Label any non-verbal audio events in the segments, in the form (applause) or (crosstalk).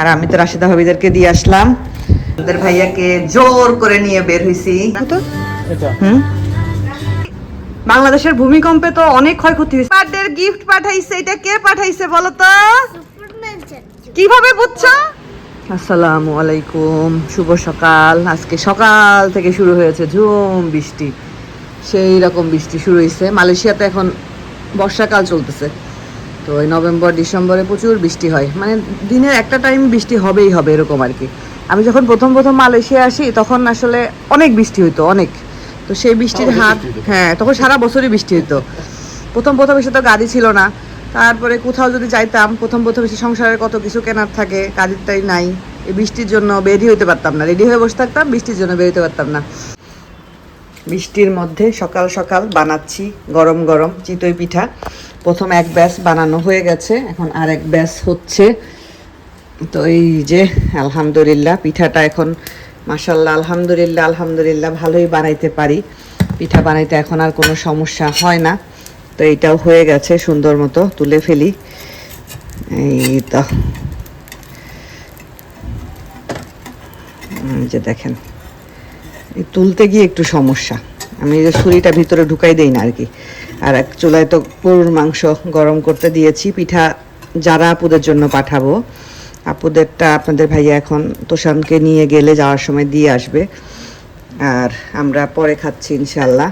আর আমি তো রাশিদা ভাবিদেরকে দিয়ে আসলাম। ওদের ভাইয়াকে জোর করে নিয়ে বের হইছি। হুম? বাংলাদেশের ভূমিকম্পে তো অনেক ক্ষয়ক্ষতি হয়েছে। বার্থডের গিফট পাঠাইছে এটা কে পাঠাইছে বলো তো? কীভাবে বুঝছ? আসসালামু আলাইকুম শুভ সকাল। আজকে সকাল থেকে শুরু হয়েছে ঝুম বৃষ্টি। সেই রকম বৃষ্টি শুরু হয়েছে। মালয়েশিয়াতে এখন বর্ষাকাল চলতেছে। তো ওই নভেম্বর ডিসেম্বরে প্রচুর বৃষ্টি হয়। মানে দিনের একটা টাইম বৃষ্টি হবেই হবে এরকম আর কি। আমি যখন প্রথম প্রথম মালয়েশিয়া আসি তখন আসলে অনেক বৃষ্টি হইতো অনেক। তো সেই বৃষ্টির হাত হ্যাঁ তখন সারা বছরই বৃষ্টি হইতো। প্রথম প্রথম এসে তো গাড়ি ছিল না। তারপরে কোথাও যদি যাইতাম প্রথম প্রথম এসে সংসারের কত কিছু কেনার থাকে কাজের টাই নাই। এই বৃষ্টির জন্য বেরিয়ে হইতে পারতাম না। রেডি হয়ে বসে থাকতাম বৃষ্টির জন্য বেরোতে পারতাম না। বৃষ্টির মধ্যে সকাল সকাল বানাচ্ছি গরম গরম চিতই পিঠা। প্রথম এক ব্যাস বানানো হয়ে গেছে, এখন আর এক ব্যাস হচ্ছে। তো এই যে, আলহামদুলিল্লাহ, পিঠাটা এখন মাসাল্লাহ আলহামদুলিল্লাহ আলহামদুলিল্লাহ, ভালোই বানাইতে পারি। পিঠা বানাইতে এখন আর কোনো সমস্যা হয় না। তো এইটাও হয়ে গেছে, সুন্দর মতো তুলে ফেলি। এই তো। যে দেখেন তুলতে গিয়ে একটু সমস্যা। আমি যে ছুরিটা ভিতরে ঢুকাই দেই না আর কি। আর এক চুলায় তো গরুর মাংস গরম করতে দিয়েছি। পিঠা যারা আপুদের জন্য পাঠাবো। আপুদেরটা আপনাদের ভাইয়া এখন তোষানকে নিয়ে গেলে যাওয়ার সময় দিয়ে আসবে। আর আমরা পরে খাচ্ছি ইনশাল্লাহ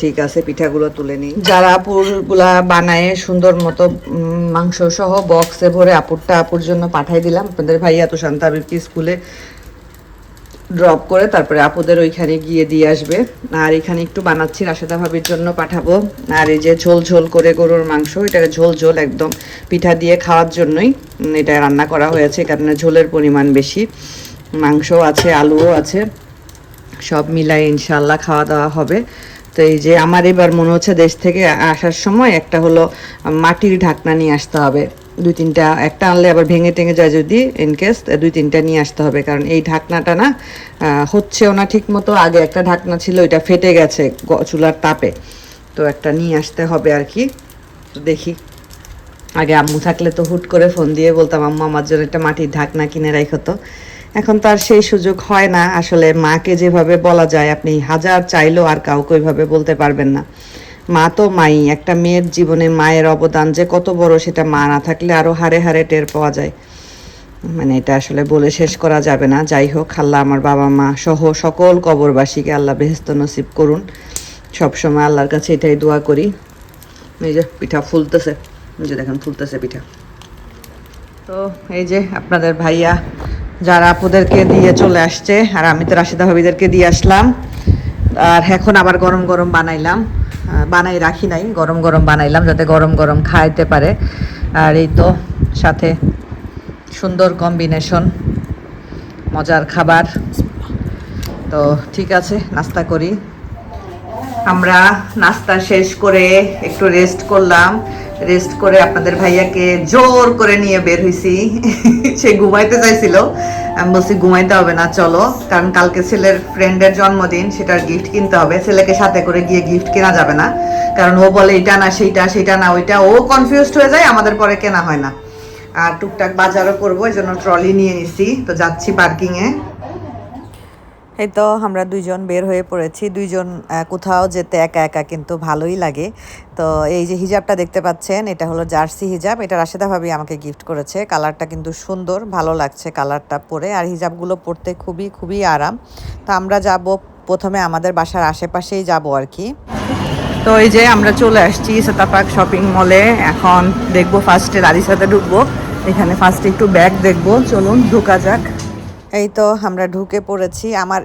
ঠিক আছে, পিঠাগুলো তুলে নিই। যারা আপুরগুলা বানায় সুন্দর মতো মাংস সহ বক্সে ভরে আপুরটা আপুর জন্য পাঠাই দিলাম। আপনাদের ভাইয়া তো শান্তাবিরকে স্কুলে ড্রপ করে তারপরে আপুদের ওইখানে গিয়ে দিয়ে আসবে। আর এখানে একটু বানাচ্ছি রাশেদা ভাবির জন্য পাঠাবো। আর এই যে ঝোল ঝোল করে গরুর মাংস এটাকে ঝোল ঝোল একদম পিঠা দিয়ে খাওয়ার জন্যই এটা রান্না করা হয়েছে কারণে ঝোলের পরিমাণ বেশি। মাংস আছে, আলুও আছে, সব মিলাই ইনশাল্লাহ খাওয়া দাওয়া হবে। তো এই যে আমার এবার মনে হচ্ছে দেশ থেকে আসার সময় একটা হলো মাটির ঢাকনা নিয়ে আসতে হবে। দুই তিনটা একটা আনলে আবার ভেঙে টেঙে যায় যদি ইনকেস দুই তিনটা নিয়ে আসতে হবে। কারণ এই ঢাকনাটা না হচ্ছেও না ঠিক মতো আগে একটা ঢাকনা ছিল, ওইটা ফেটে গেছে চুলার তাপে। তো একটা নিয়ে আসতে হবে আর কি। তো দেখি। আগে আম্মু থাকলে তো হুট করে ফোন দিয়ে বলতাম, আম্মু, আমার জন্য একটা মাটির ঢাকনা কিনে রাখো তো। এখন তো আর সেই সুযোগ হয় না। আসলে মাকে যেভাবে বলা যায়, আপনি হাজার চাইলেও আর কাউকে ওইভাবে বলতে পারবেন না। মা তো মাই, একটা মেয়ের জীবনে মায়ের অবদান যে কত বড় সেটা মা না থাকলে আরও হারে হারে টের পাওয়া যায়। মানে এটা আসলে বলে শেষ করা যাবে না। যাই হোক, আল্লাহ আমার বাবা মা সহ সকল কবরবাসীকে আল্লাহ বেহেস্ত নসিব করুন। সবসময় আল্লাহর কাছে এটাই দোয়া করি। এই যে পিঠা ফুলতেছে। এই যে দেখেন, ফুলতেছে পিঠা। তো এই যে আপনাদের ভাইয়া, যারা আপুদেরকে দিয়ে চলে আসছে, আর আমি তো রাশিদা ভাবিদেরকে দিয়ে আসলাম। আর এখন আবার গরম গরম বানাইলাম। বানাই রাখি নাই, গরম গরম বানাইলাম যাতে গরম গরম খাইতে পারে। আর এই তো সাথে সুন্দর কম্বিনেশন, মজার খাবার। তো ঠিক আছে, নাস্তা করি। আমরা নাস্তা শেষ করে একটু রেস্ট করলাম। রেস্ট করে আপনাদের ভাইয়াকে জোর করে নিয়ে বের হয়েছি সে ঘুমাইতে চাইছিল। আমি বলছি ঘুমাইতে হবে না, চলো। কারণ কালকে ছেলের ফ্রেন্ডের জন্মদিন, সেটার গিফট কিনতে হবে। ছেলেকে সাথে করে গিয়ে গিফট কেনা যাবে না। কারণ ও বলে, এটা না, সেইটা সেটা না, ওইটা। ও কনফিউজ হয়ে যায়, আমাদের পরে কেনা হয় না। আর টুকটাক বাজারও করব এই জন্য ট্রলি নিয়ে নিছি। তো যাচ্ছি পার্কিংয়ে এই তো আমরা দুইজন বের হয়ে পড়েছি। দুইজন কোথাও যেতে একা একা কিন্তু ভালোই লাগে। তো এই যে হিজাবটা দেখতে পাচ্ছেন, এটা হলো জার্সি হিজাব। এটা রাশেদা ভাবি আমাকে গিফট করেছে। কালারটা কিন্তু সুন্দর, ভালো লাগছে কালারটা পরে। আর হিজাবগুলো পরতে খুবই খুবই আরাম। তো আমরা যাব, প্রথমে আমাদের বাসার আশেপাশেই যাব আর কি। তো এই যে আমরা চলে আসছি সেতাপাক শপিং মলে এখন দেখব ফার্স্টে দাদির সাথে ঢুকবো। এখানে ফার্স্টে একটু ব্যাগ দেখব। চলুন, ঢুকা যাক। এই তো আমরা ঢুকে পড়েছি। আমার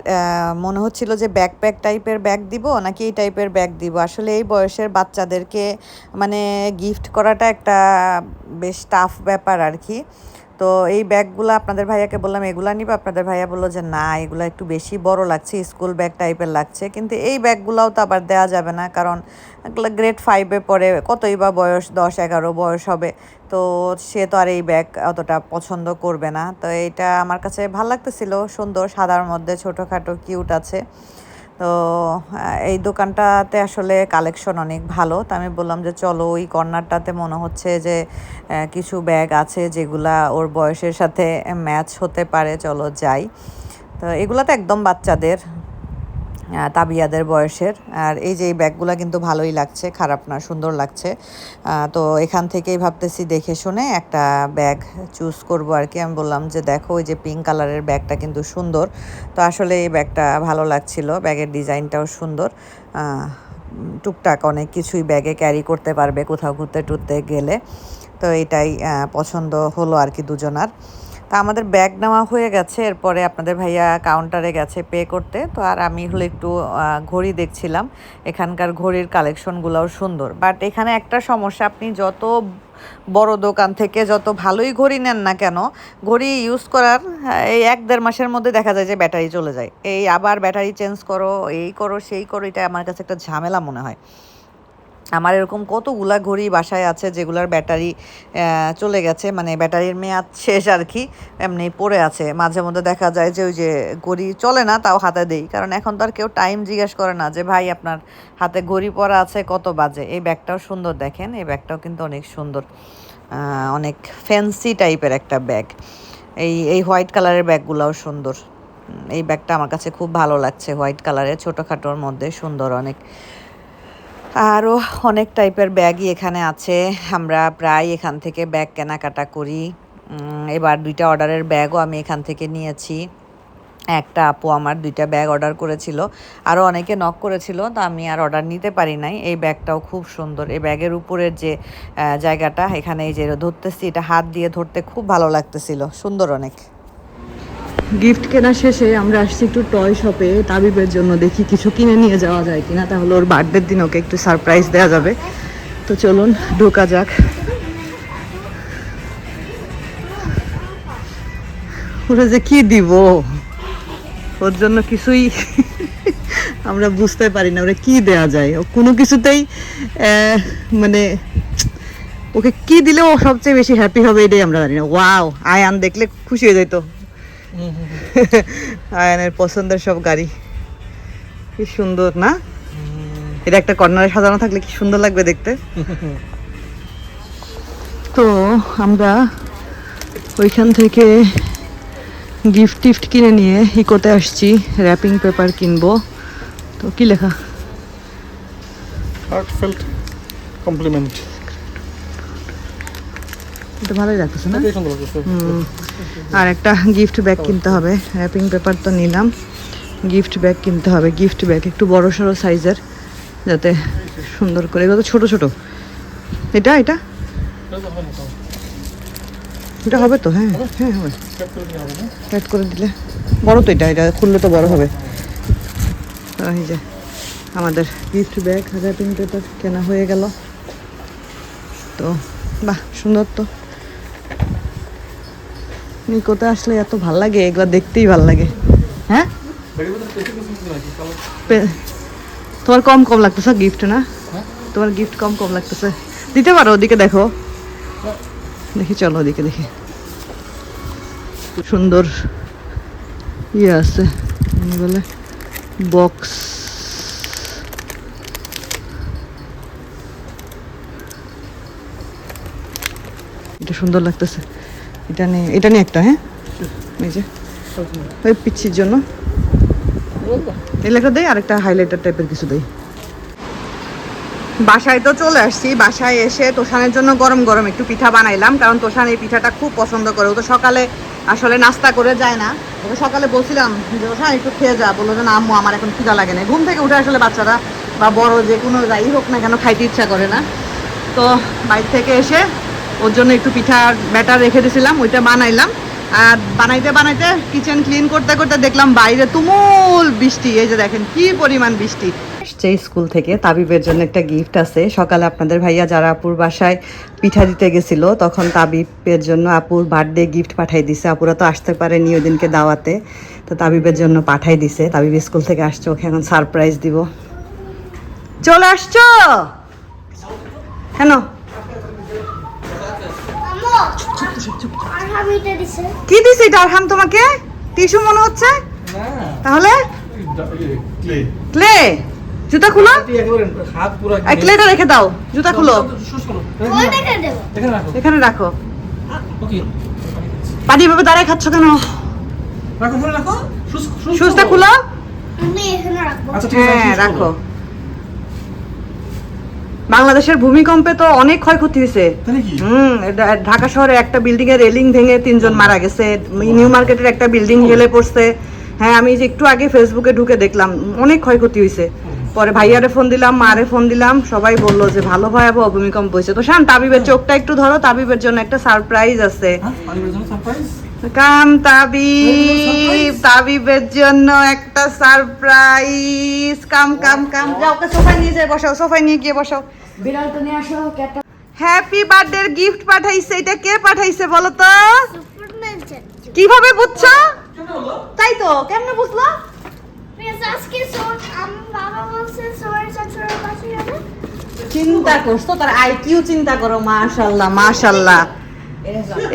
মনে হচ্ছিল যে ব্যাকপ্যাক টাইপের ব্যাগ দিব নাকি এই টাইপের ব্যাগ দিব। আসলে এই বয়সের বাচ্চাদেরকে মানে গিফট করাটা একটা বেশ টাফ ব্যাপার আর কি। তো এই ব্যাগগুলো আপনাদের ভাইয়াকে বললাম, এগুলা নিব? আপনাদের ভাইয়া বলল যে, না, এগুলো একটু বেশি বড় লাগছে, স্কুল ব্যাগ টাইপের লাগছে। কিন্তু এই ব্যাগগুলোও তো আবার দেওয়া যাবে না, কারণ গ্রেড ফাইভে পড়ে কতই বা বয়স, দশ, এগারো বয়স হবে, তো সে তো আর এই ব্যাগ অতটা পছন্দ করবে না। তো এটা আমার কাছে ভালো লাগতেছিল, সুন্দর, সাদার মধ্যে ছোটোখাটো কিউট আছে। তো এই দোকানটাতে আসলে কালেকশন অনেক ভালো। তো আমি বললাম যে, চলো ওই কর্নারটাতে মনে হচ্ছে যে কিছু ব্যাগ আছে যেগুলা ওর বয়সের সাথে ম্যাচ হতে পারে। চলো যাই। তো এগুলো তো একদম বাচ্চাদের তাবিয়াদের বয়সের। আর এই যে এই ব্যাগগুলো কিন্তু ভালোই লাগছে, খারাপ না, সুন্দর লাগছে। তো এখান থেকেই ভাবতেছি দেখে শুনে একটা ব্যাগ চুজ করব আর কি। আমি বললাম যে দেখো, ওই যে পিঙ্ক কালারের ব্যাগটা কিন্তু সুন্দর। তো আসলে এই ব্যাগটা ভালো লাগছিল, ব্যাগের ডিজাইনটাও সুন্দর। টুকটাক অনেক কিছুই ব্যাগে ক্যারি করতে পারবে কোথাও ঘুরতে টুরতে গেলে। তো এটাই পছন্দ হলো আর কি দুজনার। তা আমাদের ব্যাগ নেওয়া হয়ে গেছে, এরপরে আপনাদের ভাইয়া কাউন্টারে গেছে পে করতে। তো আর আমি হলো একটু ঘড়ি দেখছিলাম। এখানকার ঘড়ির কালেকশনগুলোও সুন্দর। বাট এখানে একটা সমস্যা, আপনি যত বড় দোকান থেকে যত ভালোই ঘড়ি নেন না কেন, ঘড়ি ইউজ করার এই এক দেড় মাসের মধ্যে দেখা যায় যে ব্যাটারি চলে যায়। এই আবার ব্যাটারি চেঞ্জ করো, এই করো, সেই করো, এটা আমার কাছে একটা ঝামেলা মনে হয়। আমার এরকম কতগুলা ঘড়ি বাসায় আছে যেগুলোর ব্যাটারি চলে গেছে মানে ব্যাটারির মেয়াদ (laughs) শেষ আর কি, এমনি পড়ে আছে। মাঝে মধ্যে দেখা যায় যে ওই যে ঘড়ি চলে না, তাও হাতে দেই। কারণ এখন তো আর কেউ টাইম জিজ্ঞেস করে না যে, ভাই, আপনার হাতে ঘড়ি পরা আছে, কত বাজে? এই ব্যাগটাও সুন্দর দেখেন, এই ব্যাগটাও কিন্তু অনেক সুন্দর অনেক ফ্যান্সি টাইপের একটা ব্যাগ। এই এই হোয়াইট কালারের ব্যাগগুলোও সুন্দর। এই ব্যাগটা আমার কাছে খুব ভালো লাগছে, হোয়াইট কালারের, ছোটোখাটোর মধ্যে সুন্দর, অনেক আরও অনেক টাইপের ব্যাগই এখানে আছে। আমরা প্রায় এখান থেকে ব্যাগ কেনাকাটা করি। এবার দুইটা অর্ডারের ব্যাগও আমি এখান থেকে নিয়েছি। একটা আপু আমার দুইটা ব্যাগ অর্ডার করেছিল। আরও অনেকে নক করেছিল, তো আমি আর অর্ডার নিতে পারি নাই। এই ব্যাগটাও খুব সুন্দর। এই ব্যাগের উপরের যে জায়গাটা, এখানে এই যে ধরতেছি, এটা হাত দিয়ে ধরতে খুব ভালো লাগতেছিল। সুন্দর অনেক। গিফট কেনা শেষে আমরা আসছি একটু টয় শপে তাবিবের জন্য দেখি কিছু কিনে নিয়ে যাওয়া যায় কিনা। তাহলে ওর বার্থডের দিন ওকে একটু সারপ্রাইজ দেওয়া যাবে। তো চলুন, ঢোকা যাক। ওরা যে কি দিব? ওর জন্য কিছুই (laughs) আমরা বুঝতে পারি না, ওরা কি দেয়া যায়? ও কোনো কিছুতেই মানে ওকে কি দিলে ও সবচেয়ে বেশি হ্যাপি হবে এটাই আমরা জানি না। ওয়াও আয়ান দেখলে খুশি হয়ে যেত (laughs) আয়ানের পছন্দের সব গাড়ি। কি সুন্দর না? এটা একটা কর্নারে সাজানো থাকলে কি সুন্দর লাগবে দেখতে? তো আমরা ওইখান থেকে গিফট টিফট কিনে নিয়ে ই ইকোতে আসছি র্যাপিং পেপার কিনবো। তো কি লেখা? Heartfelt compliment. এটা ভালোই লাগতেছে না? সুন্দর লাগছে হুম। আর একটা গিফট ব্যাগ কিনতে হবে। র্যাপিং পেপার তো নিলাম। গিফট ব্যাগ কিনতে হবে। গিফট ব্যাগ একটু বড় সড়ো সাইজের যাতে সুন্দর করে এগুলো তো ছোটো ছোটো? এটা এটা? এটা হবে তো হ্যাঁ হ্যাঁ হবে। করে দিলে। বড় তো এটা এটা খুললে তো বড় হবে। এই যে, আমাদের গিফট ব্যাগ র্যাপিং পেপার কেনা হয়ে গেল। তো, বাহ, সুন্দর তো। নিকোতে আসলে এত ভালো লাগে এগুলো দেখতেই ভালো লাগে। হ্যাঁ? তোমার কম কম লাগতেছে গিফট না? তোমার গিফট কম কম লাগতেছে। দিতে পারো ওদিকে দেখো। দেখি চলো ওদিকে দেখি। সুন্দর ইয়ে আছে বলে? বক্স এটা সুন্দর লাগতেছে। এটা নিয়ে এটা নিয়ে একটা হ্যাঁ? এই যে। ওই পিচ্ছির জন্য। এলাকা দেয় আরেকটা হাইলাইটার টাইপের কিছু দেয় বাসায় তো চলে আসছি, বাসায় এসে তোষানের জন্য গরম গরম একটু পিঠা বানাইলাম, কারণ তোষান এই পিঠাটা খুব পছন্দ করে। ও তো সকালে আসলে নাস্তা করে যায় না। ওকে সকালে বলছিলাম যে, তোষান, একটু খেয়ে যা। বলল যে, না আম্মু, আমার এখন খিদা লাগে না। ঘুম থেকে উঠে আসলে বাচ্চারা বা বড় যে কোনো যাই হোক না কেন, খাইতে ইচ্ছা করে না। তো বাইর থেকে এসে ওর জন্য একটু পিঠার ব্যাটার রেখে দিয়েছিলাম ওইটা বানাইলাম। আর বানাইতে বানাইতে কিচেন ক্লিন করতে করতে দেখলাম বাইরে তুমুল বৃষ্টি। এই যে দেখেন কি পরিমাণ বৃষ্টি। আসছে স্কুল থেকে তাবিবের জন্য একটা গিফট আছে। সকালে আপনাদের ভাইয়া যারা আপুর বাসায় পিঠা দিতে গেছিল, তখন তাবিবের জন্য আপুর বার্থডে গিফট পাঠাই দিছে। আপুরা তো আসতে পারেনি ওই দিনকে দাওয়াতে। তো তাবিবের জন্য পাঠাই দিছে। তাবিব স্কুল থেকে আসছে, ওকে এখন সারপ্রাইজ দিব। চলে আসছো? কেন? কি দিছে এটা আরহাম তোমাকে? টিস্যু মনে হচ্ছে? তাহলে? ক্লে। ক্লে। জুতা খুলো। ক্লেটা রেখে দাও। জুতা খুলো। এখানে রাখো। এখানে রাখো। ওকে। পানি ভাবে দাঁড়ায় খাচ্ছ কেন? রাখো রাখো। খুলো। আমি এখানে রাখব। আচ্ছা হ্যাঁ রাখো। বাংলাদেশের ভূমিকম্পে তো অনেক ক্ষয়ক্ষতি হয়েছে। হুম ঢাকা শহরে একটা বিল্ডিং এর রেলিং ভেঙে তিনজন মারা গেছে। নিউ মার্কেটের একটা বিল্ডিং হেলে পড়ছে। হ্যাঁ আমি যে একটু আগে ফেসবুকে ঢুকে দেখলাম অনেক ক্ষয়ক্ষতি হয়েছে। পরে ভাইয়ারে ফোন দিলাম মারে ফোন দিলাম সবাই বলল যে ভালো ভয়াবহ ভূমিকম্প হয়েছে। তো শান তাবিবের চোখটা একটু ধরো তাবিবের জন্য একটা সারপ্রাইজ আছে। হ্যাঁ কাম তাবিব তাবিবের জন্য একটা সারপ্রাইজ কাম কাম কাম যাও সোফায় নিয়ে যায় বসাও সোফায় নিয়ে গিয়ে বসাও। বিড়ালটা নিয়ে আসো ক্যাটটা হ্যাপি বার্থডে গিফট পাঠাইছে এটা কে পাঠাইছে বলো তো? সুপারম্যান কীভাবে বুঝছ? তাই তো কেমনে বুঝলো? চিন্তা করছ তার আইকিউ চিন্তা করো মাশাল্লাহ মাশাল্লাহ।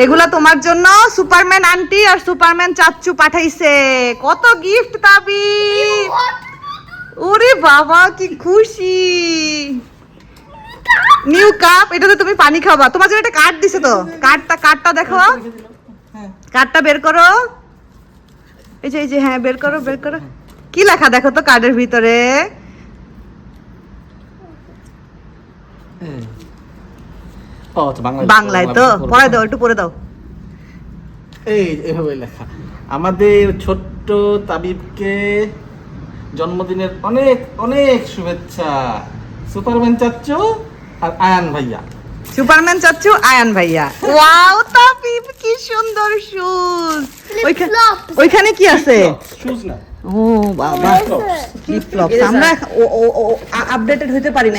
এগুলা তোমার জন্য সুপারম্যান আন্টি আর সুপারম্যান চাচ্চু পাঠাইছে। কত গিফট তাবি ওরে বাবা কি খুশি। নিউ কাপ এটাতে তুমি পানি খাবা। তোমার জন্য একটা কার্ড দিছে তো। কার্ডটা কার্ডটা দেখো কার্ডটা বের করো। এই যে এই যে হ্যাঁ বের করো বের করো। কি লেখা দেখো তো কার্ডের ভিতরে? ও বাংলায় তো। পড়াই দাও একটু পড়ে দাও। এই এভাবে লেখা। আমাদের ছোট্ট তাবিবকে জন্মদিনের অনেক অনেক শুভেচ্ছা। সুপারম্যান চাচ্চু আর আয়ান ভাইয়া। সুপারম্যান চাচ্ছু আয়ান ভাইয়া। ওয়াও তাপিব কি সুন্দর শুজ ওইখানে কি আছে? শুজ না। ও বাবা। ফ্লিপ ফ্লপ আমরা আপডেটেড হইতে পারি না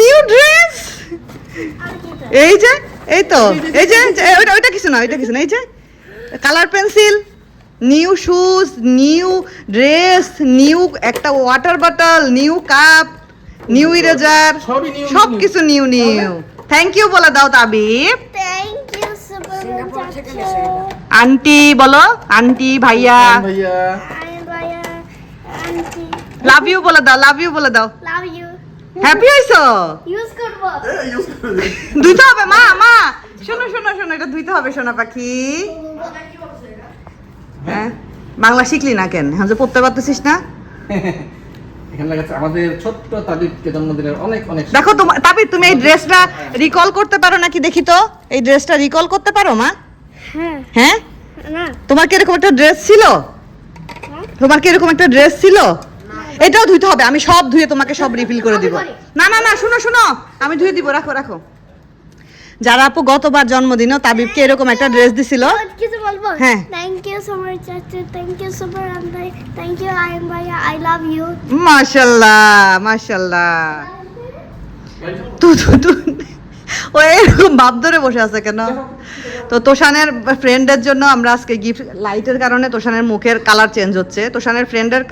নিউ ড্রেস এই যে এই তো। এই যে যে, ওইটা ওইটা কিছু না ওইটা কিছু না। এই যে colour pencil new shoes new dress new একটা water bottle new cup new eraser সব কিছু নিউ নিউ থ্যাংক ইউ বলে দাও তাবিব আন্টি বলো আন্টি ভাইয়া। লাভ ইউ বলে দাও লাভ ইউ বলে দাও। হ্যাপি হইছো? ইউজ ধুইতে হবে মা মা। শোনো শোনো শোনো এটা ধুইতে হবে সোনা পাখি। হ্যাঁ। বাংলা শিখলি না কেন? হ্যাঁ যে পড়তে পারতেছিস না? (laughs) এখানে লেখা আমাদের ছোট্ট তাবিবকে জন্মদিনের অনেক অনেক দেখো তোমার তুমি এই ড্রেসটা রিকল করতে পারো নাকি দেখি তো? এই ড্রেসটা রিকল করতে পারো মা? হ্যাঁ। হ্যাঁ? তোমার কি এরকম একটা ড্রেস ছিল? তোমার কি এরকম একটা ড্রেস ছিল? এটাও ধুইতে হবে আমি সব ধুয়ে তোমাকে সব রিফিল করে দিব। না না না শুনো শুনো। আমি ধুয়ে দিব রাখো রাখো। যারা আপু গতবার জন্মদিনও তাবিবকে এরকম একটা ড্রেস দিছিল। কিছু বলব? হ্যাঁ। থ্যাংক ইউ সো মাচ চাচু। Thank you super aunty thank you I am ভাইয়া আই লাভ ইউ মাশাল্লাহ মাশাল্লাহ। তু তু তু ও এরকম ভাব ধরে বসে আছে কেন? তো তোষানের ফ্রেন্ডের জন্য আমরা আজকে গিফট লাইটের কারণে তোষানের মুখের কালার চেঞ্জ হচ্ছে। তোষানের ফ্রেন্ডের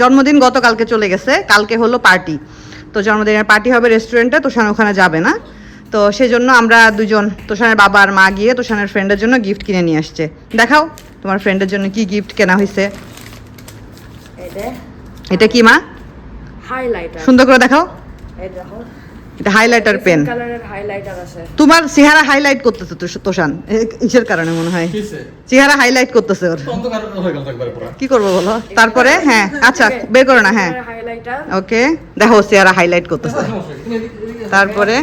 জন্মদিন গতকালকে চলে গেছে। কালকে হলো পার্টি তো জন্মদিনের পার্টি হবে রেস্টুরেন্টে তোষান ওখানে যাবে না। তো সেজন্য আমরা দুজন তোষানের বাবা আর মা গিয়ে তোষানের ফ্রেন্ডের জন্য গিফট কিনে নিয়ে আসছে। দেখাও তোমার ফ্রেন্ডের জন্য কি গিফট কেনা হয়েছে এটা এটা কি মা? হাইলাইটার সুন্দর করে দেখাও। এই দেখো। এটা হাইলাইটার পেন কালারের হাইলাইটার আছে। তোমার চেহারা হাইলাইট করতেছে তো তোষান। কিসের কারণে মনে হয়? চেহারা হাইলাইট করতেছে ওর। অন্ধকার হয়ে গেল একবারে পুরো। কি করব বলো? তারপরে হ্যাঁ আচ্ছা বের করো না হ্যাঁ। হাইলাইটার ওকে দেখো চেহারা হাইলাইট করতেছে। তারপরে?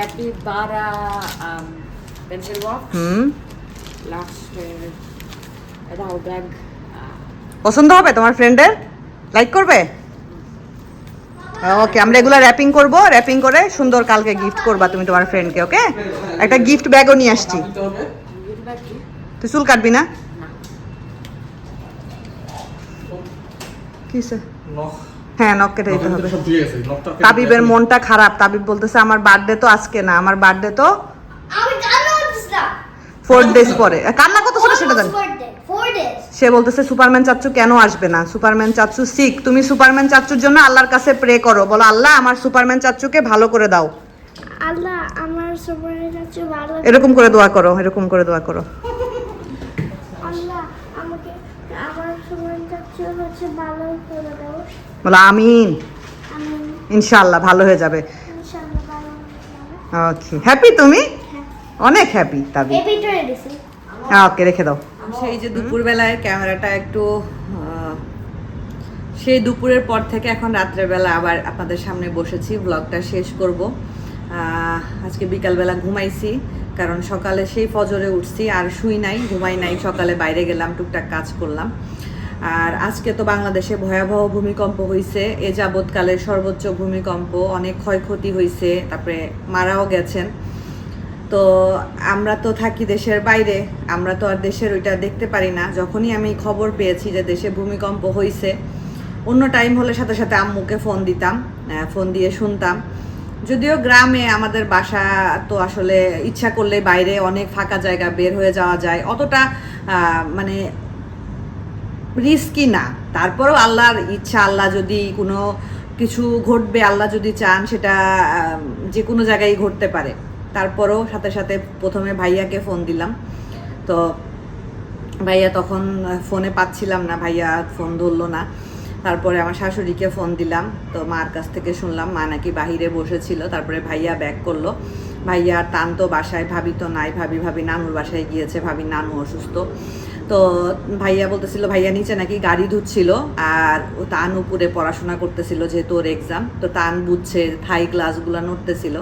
ক্যাপিবারা পেন্সিল বক্স হুম লাস্ট এটা ব্যাগ পছন্দ হবে তোমার ফ্রেন্ডের লাইক করবে? ওকে আমরা এগুলো র্যাপিং করব র্যাপিং করে সুন্দর কালকে গিফট করবা তুমি তোমার ফ্রেন্ডকে ওকে একটা গিফট ব্যাগও নিয়ে আসছি। তুই চুল কাটবি না? কিসে হ্যাঁ নখ কেটে দিতে হবে। তাবিবের মনটা খারাপ। তাবিব বলতেছে আমার বার্থডে তো আজকে না আমার বার্থডে তো ফোর ডেজ পরে। কান্না কত ছিল সেটা জানি। সে বলতেছে সুপারম্যান চাচ্চু কেন আসবে না? সুপারম্যান চাচ্চু শিখ তুমি সুপারম্যান চাচ্চুর জন্য আল্লাহর কাছে প্রে করো। বলো আল্লাহ আমার সুপারম্যান চাচ্চুকে ভালো করে দাও। আল্লাহ আমার সুপার চাচু ভালো এরকম করে দোয়া করো এরকম করে দোয়া করো আল্লাহ আমাকে আমার সুমন চাচু হচ্ছে ভালো করে দাও বলো আমিন। ইনশাল্লাহ ভালো হয়ে যাবে। ইনশাআল্লাহ ভালো হয়ে যাব। ওকে হ্যাপি তুমি? অনেক হ্যাপি তাবি। এই ভিতরে দিছি ওকে রেখে দাও। সেই যে দুপুরবেলায় ক্যামেরাটা একটু সেই দুপুরের পর থেকে এখন রাত্রেবেলা আবার আপনাদের সামনে বসেছি ব্লগটা শেষ করব। আহ, আজকে বিকালবেলা ঘুমাইছি কারণ সকালে সেই ফজরে উঠছি আর শুই নাই ঘুমাই নাই সকালে বাইরে গেলাম টুকটাক কাজ করলাম। আর আজকে তো বাংলাদেশে ভয়াবহ ভূমিকম্প হয়েছে এ যাবৎকালের সর্বোচ্চ ভূমিকম্প, অনেক ক্ষয়ক্ষতি হয়েছে তারপরে মারাও গেছেন। তো আমরা তো থাকি দেশের বাইরে, আমরা তো আর দেশের ওইটা দেখতে পারি না। যখনই আমি খবর পেয়েছি যে দেশে ভূমিকম্প হয়েছে অন্য টাইম হলে সাথে সাথে আম্মুকে ফোন দিতাম ফোন দিয়ে শুনতাম। যদিও গ্রামে আমাদের বাসা তো আসলে ইচ্ছা করলে বাইরে অনেক ফাঁকা জায়গা বের হয়ে যাওয়া যায়। অতটা মানে রিস্কি না। তারপরেও আল্লাহর ইচ্ছা, আল্লাহ যদি কোনো কিছু ঘটবে, আল্লাহ যদি চান সেটা যে কোনো জায়গায় ঘটতে পারে। তারপরও সাথে সাথে প্রথমে ভাইয়াকে ফোন দিলাম। তো ভাইয়া তখন ফোনে পাচ্ছিলাম না, ভাইয়া ফোন ধরলো না। তারপরে আমার শাশুড়িকে ফোন দিলাম। তো মার কাছ থেকে শুনলাম, মা নাকি বাহিরে বসেছিল। তারপরে ভাইয়া ব্যাক করল। ভাইয়া তান তো বাসায়, ভাবি তো নাই, ভাবি ভাবি নানুর বাসায় গিয়েছে। ভাবি নানু অসুস্থ। তো ভাইয়া বলতেছিল, ভাইয়া নিচে নাকি গাড়ি ধুচ্ছিল আর ও তান উপরে পড়াশোনা করতেছিল যেহেতু ওর এক্সাম তো তান বুঝছে থাই ক্লাসগুলো নড়তেছিল।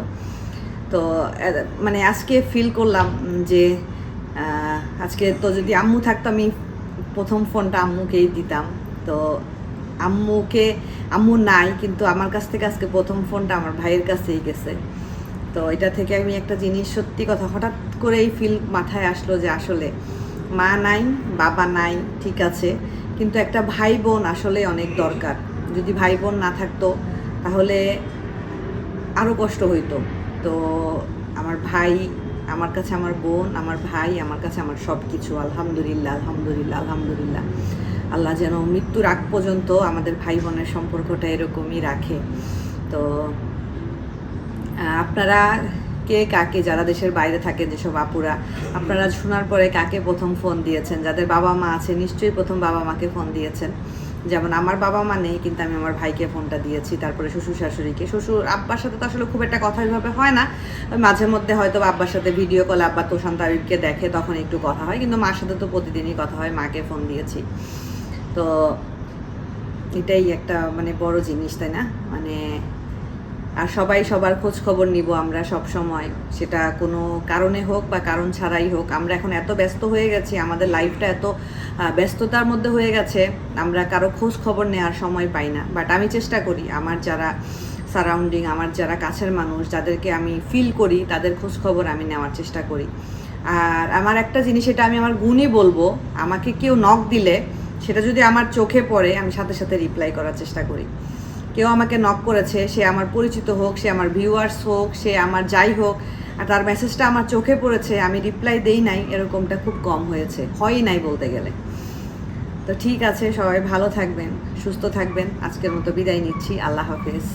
তো মানে আজকে ফিল করলাম যে আজকে তো যদি আম্মু থাকতো আমি প্রথম ফোনটা আম্মুকেই দিতাম। তো আম্মুকে, আম্মু নাই, কিন্তু আমার কাছ থেকে আজকে প্রথম ফোনটা আমার ভাইয়ের কাছেই গেছে। তো এটা থেকে আমি একটা জিনিস সত্যি কথা হঠাৎ করেই ফিল মাথায় আসলো যে আসলে মা নাই, বাবা নাই, ঠিক আছে। কিন্তু একটা ভাই বোন আসলে অনেক দরকার। যদি ভাই বোন না থাকতো, তাহলে আরও কষ্ট হইতো। তো আমার ভাই, আমার কাছে আমার বোন, আমার ভাই, আমার কাছে আমার সব কিছু আলহামদুলিল্লাহ আলহামদুলিল্লাহ আলহামদুলিল্লাহ। আল্লাহ যেন মৃত্যুর আগ পর্যন্ত আমাদের ভাই বোনের সম্পর্কটা এরকমই রাখে। তো আপনারা কে কাকে, যারা দেশের বাইরে থাকে যেসব আপুরা, আপনারা শোনার পরে কাকে প্রথম ফোন দিয়েছেন? যাদের বাবা মা আছে, নিশ্চয়ই প্রথম বাবা মাকে ফোন দিয়েছেন। যেমন আমার বাবা মা নেই, কিন্তু আমি আমার ভাইকে ফোনটা দিয়েছি, তারপরে শ্বশুর শাশুড়িকে। শ্বশুর, আব্বার সাথে তো আসলে খুব একটা কথা ওইভাবে হয় না। মাঝে মধ্যে হয়তো আব্বার সাথে ভিডিও কল আব্বা তোষান তারিফকে দেখে, তখন একটু কথা হয়। কিন্তু মার সাথে তো প্রতিদিনই কথা হয়, মাকে ফোন দিয়েছি। তো এটাই একটা মানে বড় জিনিস, তাই না? মানে আর সবাই সবার খোঁজ খবর নিব আমরা সব সময়। সেটা কোনো কারণে হোক বা কারণ ছাড়াই হোক, আমরা এখন এত ব্যস্ত হয়ে গেছি, আমাদের লাইফটা এত ব্যস্ততার মধ্যে হয়ে গেছে, আমরা কারও খোঁজ খবর নেওয়ার সময় পাই না। বাট আমি চেষ্টা করি, আমার যারা সারাউন্ডিং আমার যারা কাছের মানুষ, যাদেরকে আমি ফিল করি, তাদের খোঁজ খবর আমি নেওয়ার চেষ্টা করি। আর আমার একটা জিনিস এটা আমি আমার গুণই বলব, আমাকে কেউ নক দিলে, সেটা যদি আমার চোখে পড়ে, আমি সাথে সাথে রিপ্লাই করার চেষ্টা করি। কেউ আমাকে নক করেছে, সে আমার পরিচিত হোক, সে আমার ভিউয়ার্স হোক, সে আমার যাই হোক, আর তার মেসেজটা আমার চোখে পড়েছে, আমি রিপ্লাই দেই নাই, এরকমটা খুব কম হয়েছে, হয়ই নাই বলতে গেলে। তো ঠিক আছে, সবাই ভালো থাকবেন, সুস্থ থাকবেন, আজকের মতো বিদায় নিচ্ছি, আল্লাহ হাফেজ।